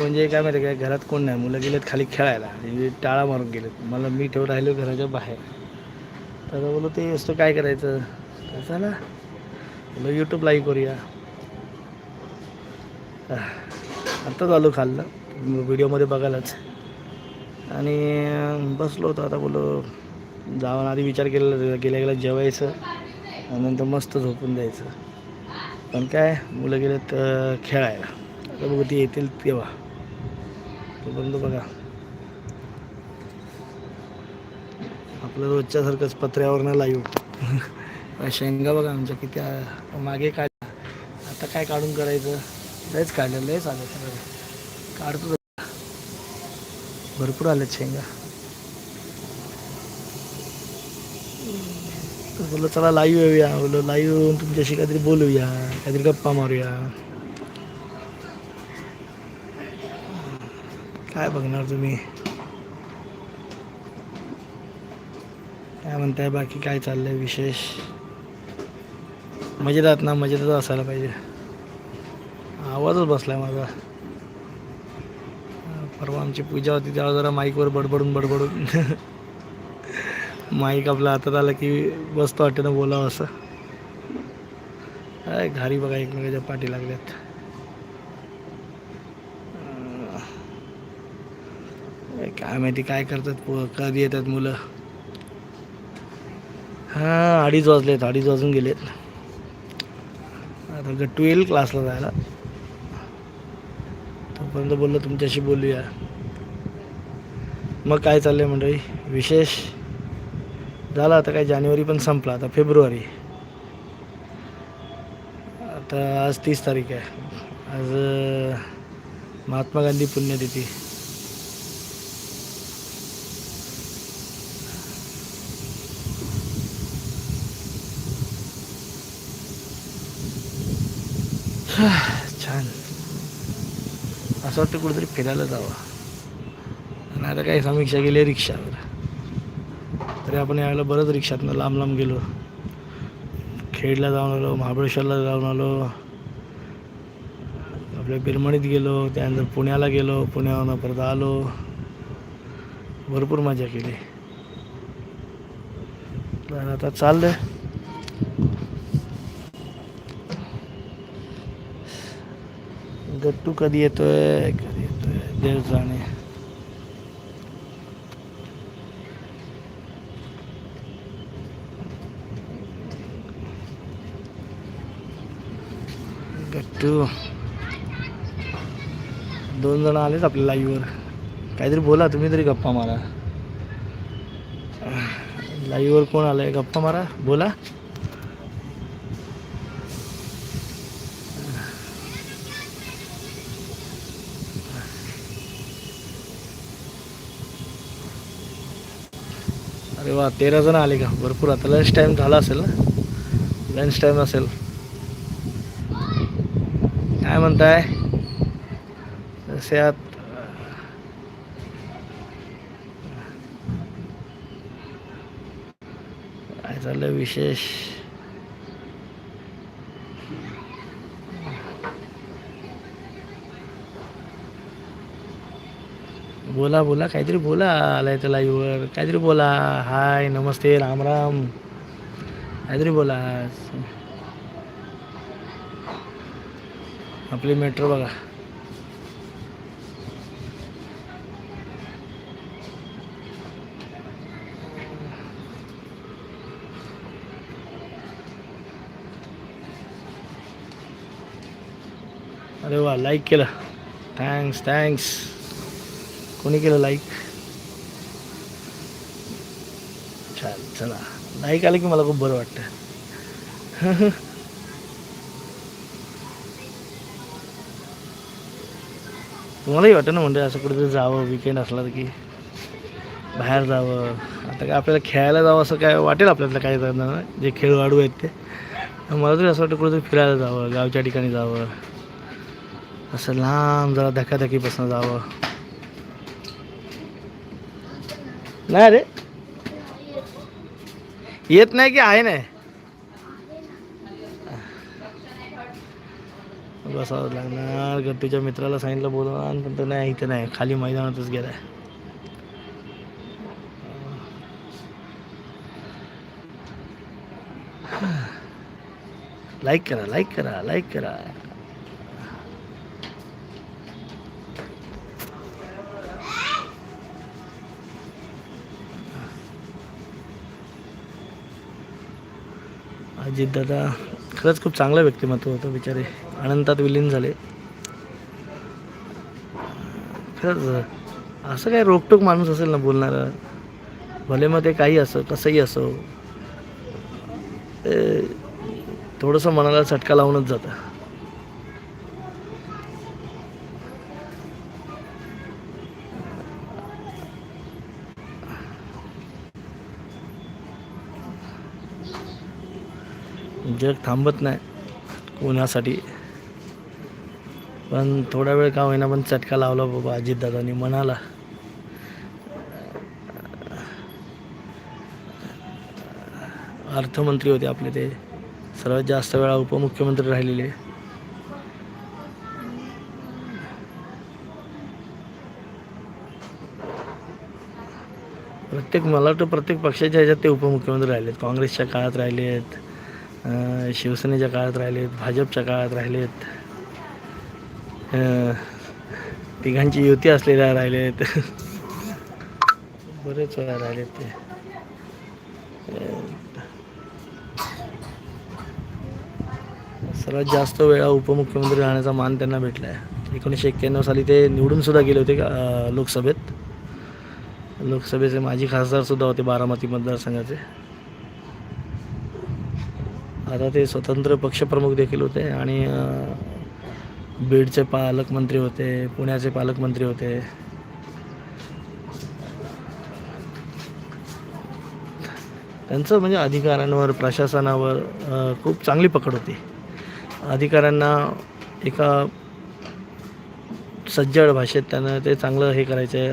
म्हणजे काय माहिती काय घरात कोण नाही. मुलं गेलेत खाली खेळायला. आणि टाळा मारून गेलेत. मला मी ठेवून राहिलो घराच्या बाहेर. तर बोलो ते असतं काय करायचं? चला बोलो यूट्यूब लाईव्ह करूया. आत्ताच आलो खाल्लं व्हिडिओमध्ये बघायलाच. आणि बसलो होतो. आता बोलो जाऊन आधी विचार केलेला गेल्या गेल्या जेवायचं. आणि नंतर मस्त झोपून द्यायचं. पण काय मुलं गेलेत खेळायला. आता बघू ती येतील तेव्हा. तोपर्यंत बघा. आपलं रोजच्यासारखंच पत्र्यावरनं लाईव्ह शेंगा बघा आमच्या किती आहे. मागे काढ आता काय काढून करायचं? लयच काढलं लयच आलं सगळं काढतो भरपूर आल्यात शेंगा. तर चला लाईव्ह येऊया. बोललो लाईव्ह येऊन तुमच्याशी काहीतरी बोलूया काहीतरी गप्पा मारूया. काय बघणार तुम्ही? काय म्हणताय? बाकी काय चाललंय विशेष? मजेत ना? मजेतच असायला पाहिजे. आवाजच बसलाय माझा. परवा आमची पूजा होती तेव्हा जरा माईकवर बडबडून बडबडून. माईक आपला हातात आलं की बसतो वाटेनं बोलावं असं. काय घारी बघा एकमेकाच्या पाठी लागल्यात. काय माहिती काय करतात? पो- कधी येतात मुलं? हां अडीच वाजलेत अडीच वाजून गेलेत. आता गट्टू येईल क्लासला जायला. तोपर्यंत बोललो तुमच्याशी बोलूया. मग काय चाललंय मंडळी? विशेष? झालं आता काय? जानेवारी पण संपला. आता फेब्रुवारी. आता आज तीस तारीख आहे. आज महात्मा गांधी पुण्यतिथी. छान. असं वाटतं कुठेतरी फिरायला जावं. आणि आता काही समीक्षा गेली रिक्षावर. तरी आपण यावेळेला बरंच रिक्षातनं लांब लांब गेलो. खेडला जाऊन आलो महाबळेश्वरला जाऊन आलो. आपल्या बिरमणीत गेलो त्यानंतर पुण्याला गेलो. पुण्यावरून परत आलो. भरपूर मजा केली. तर आता चाललं गट्टू कधी येतोय? कधी येतोय? देव जाणे. गट्टू. दोन जण आलेत आपल्या लाईव्हवर काहीतरी बोला तुम्ही तरी गप्पा मारा. लाईव्हवर कोण आलंय? गप्पा मारा. बोला. अरे वा तेरा जण आले का? भरपूर. आता लंच टाईम झाला असेल ना? लंच टाईम असेल. काय म्हणताय? तसे आत काय चाललं विशेष? बोला बोला काहीतरी बोला आलाय तर लाईव्हवर काहीतरी बोला. हाय नमस्ते राम राम. काहीतरी बोला. आपली मेट्रो बघा. अरे वा लाईक केलं. थँक्स थँक्स कोणी केलं लाईक छान चला. लाईक आलं की मला खूप बरं वाटतं. तुम्हालाही वाटतं ना म्हणजे असं कुठेतरी जावं विकेंड असला तर की बाहेर जावं. आता काय आपल्याला खेळायला जावं असं काय वाटेल आपल्याला काय करणार जे खेळवाडू आहेत ते. मला तरी असं वाटतं कुठेतरी फिरायला जावं गावच्या ठिकाणी जावं. असं लांब जरा धकाधकीपासून जावं. नाही रे. येत नाही की आहे नाही? बसावं लागणार. गट्टूच्या मित्राला सांगितलं बोलवा. पण तो नाही इथं नाही. खाली मैदानातच गेलाय. लाईक करा लाईक करा लाईक करा. अजितदादा खरंच खूप चांगलं व्यक्तिमत्व होतं बिचारे. अनंतात विलीन झाले. खरंच असं काय रोकटोक माणूस असेल ना बोलणारा? भले मग ते काही असो कसंही असो थोडंसं मनाला चटका लावूनच जातं. जग थांबत नाही कोणासाठी. पण थोडा वेळ का होईना पण चटका लावला बाबा अजितदादांनी म्हणाला अर्थमंत्री होते आपले ते. सर्वात जास्त वेळा उपमुख्यमंत्री राहिलेले. प्रत्येक मला वाटतं प्रत्येक पक्षाच्या ह्याच्यात ते उपमुख्यमंत्री राहिलेत. काँग्रेसच्या काळात राहिलेत. शिवसेनेच्या काळात राहिलेत भाजपच्या काळात राहिलेत. तिघांची युती असलेल्या राहिलेत. बरेच वेळा राहिलेत ते. सर्वात जास्त वेळा उपमुख्यमंत्री राहण्याचा मान त्यांना भेटला आहे एकोणीसशे एक्क्याण्णव साली ते निवडून सुद्धा गेले होते लोकसभेत. लोकसभेचे माजी खासदारसुद्धा होते बारामती मतदारसंघाचे. आता ते स्वतंत्र पक्षप्रमुख देखील होते आणि बीडचे पालकमंत्री होते पुण्याचे पालकमंत्री होते. त्यांचं म्हणजे अधिकाऱ्यांवर प्रशासनावर खूप चांगली पकड होती. अधिकाऱ्यांना एका सज्जड भाषेत त्यांना ते चांगलं हे करायचे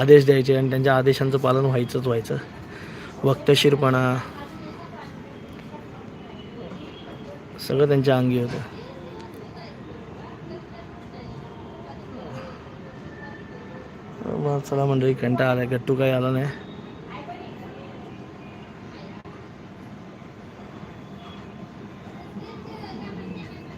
आदेश द्यायचे आणि त्यांच्या आदेशांचं पालन व्हायचंच व्हायचं. वक्तशीरपणा सगळं त्यांच्या अंगी होतं. चला मंडळी कंटा आलाय गट्टू काही आला नाही.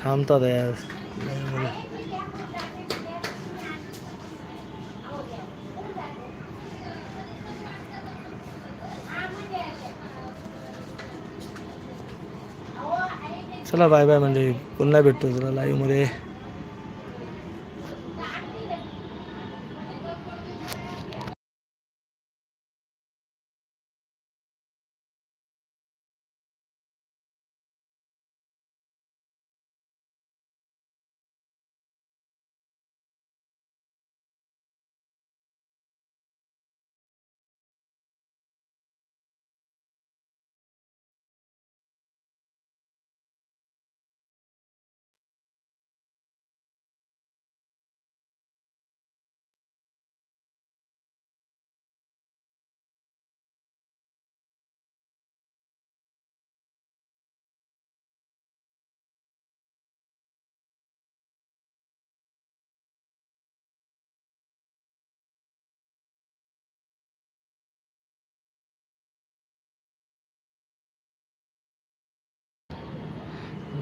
थांबतात यार. चला बाय बाय म्हणजे पुन्हा भेटतो तुला लाईव्हमध्ये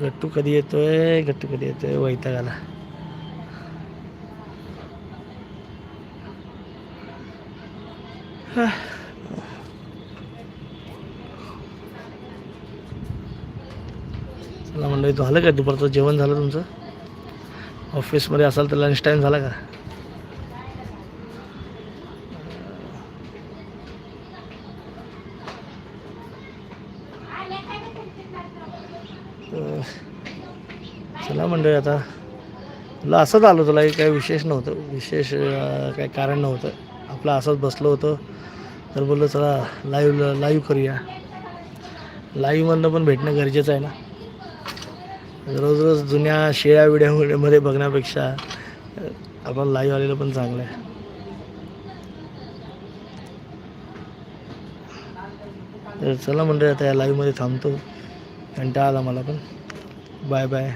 गट्टू कधी येतोय? गट्टू कधी येतोय? वैताग आला चला म्हणलं झालं का? दुपारचं जेवण झालं तुमचं? ऑफिसमध्ये असाल तर लंच टाईम झाला का तर चला मंडळी आता तुला असंच आलो तुला काही विशेष नव्हतं विशेष काही कारण नव्हतं. आपलं असंच बसलो होतं. तर बोललो चला लाईव्ह लाईव्ह करूया. लाईव्हमधनं पण भेटणं गरजेचं आहे ना. रोज रोज जुन्या शेळ्या विड्यामध्ये बघण्यापेक्षा आपण लाईव्ह आलेलं पण चांगलं आहे. तर चला मंडळी आता या लाईव्हमध्ये थांबतो. कंटाळा आला मला पण. Bye bye